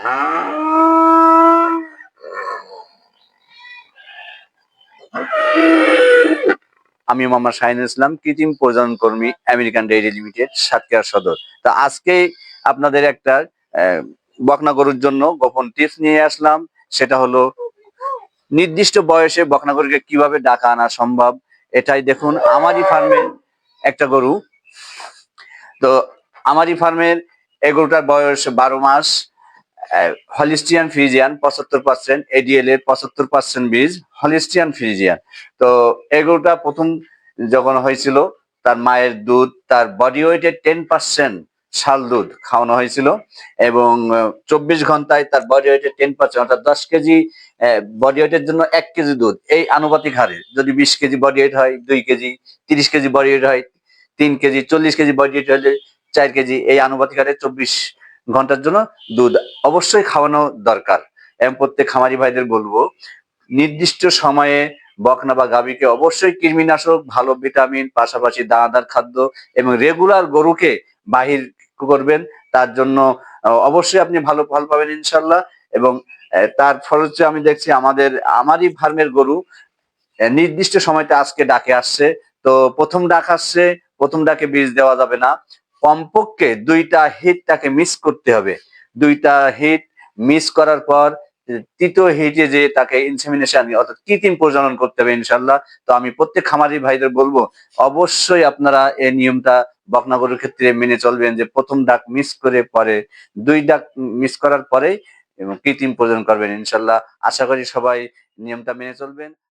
আমি মোহাম্মদ শাহিনুল ইসলাম, কৃত্রিম প্রজনন কর্মী, আমেরিকান ডেইরি লিমিটেড, সাতক্ষীরা সদর। তো আজকে আপনাদের একটা বকনা গরুর জন্য গোপন টিপস নিয়ে আসলাম। সেটা হলো, নির্দিষ্ট বয়সে বকনা গরুকে কীভাবে ডাকা আনা সম্ভব, এটাই দেখুন। আমারই ফার্মের একটা গরু। তো আমারই ফার্মের এই গরুটার বয়স বারো মাস। হলিস্টিয়ান ফ্রিজিয়ান পঁচাত্তর পার্সেন্ট এডিএল এর পঁচাত্তর পার্সেন্ট বীজ, হলিস্টিয়ান ফ্রিজিয়ান তো এই গরুটা প্রথম যখন হয়েছিল, তার মায়ের দুধ, তার বডি ওয়েটের টেন পার্সেন্ট শাল দুধ খাওয়ানো হয়েছিল এবং চব্বিশ ঘন্টায় তার বডি ওয়েটের টেন পার্সেন্ট অর্থাৎ দশ কেজি বডি ওয়েটের জন্য এক কেজি দুধ। এই আনুপাতিক হারে, যদি বিশ কেজি বডি ওয়েট হয়, দুই কেজি, তিরিশ কেজি বডি ওয়েট হয়, তিন কেজি, চল্লিশ কেজি বডি ওয়েট হলে চার কেজি, এই আনুপাতিক হারে চব্বিশ ঘণ্টার জন্য দুধ। অবশ্যই খাওয়ানো দরকার। এবং প্রত্যেক খামারি ভাইদের বলব, নির্দিষ্ট সময়ে বকনা বা গাভীকে অবশ্যই কৃমিনাশক, ভালো ভিটামিন, পাশাপাশি দানাদার খাদ্য এবং রেগুলার গরুকে বাহির করবেন। তার জন্য অবশ্যই আপনি ভালো ফল পাবেন ইনশাল্লাহ এবং তার ফলশ্রুতি আমি দেখছি আমাদের, আমারই ফার্মের গরু নির্দিষ্ট সময়তে আজকে ডাকে আসছে। তো প্রথম ডাক আসছে, প্রথম ডাকে বীজ দেওয়া যাবে না। কমপক্ষে দুইটা হিট তাকে মিস করতে হবে। দুইটা হিট মিস করার পর, তৃতীয় হিটে যে তাকে ইনসেমিনেশন অর্থাৎ কৃত্রিম প্রজনন করতে হবে ইনশাল্লাহ তো আমি প্রত্যেক খামারি ভাইদের বলব, অবশ্যই আপনারা এই নিয়মটা বকনাগরের ক্ষেত্রে মেনে চলবেন যে প্রথম ডাক মিস করে পরে, দুই ডাক মিস করার পরে এবং কৃত্রিম প্রজনন করবেন ইনশাল্লাহ আশা করি সবাই নিয়মটা মেনে চলবেন।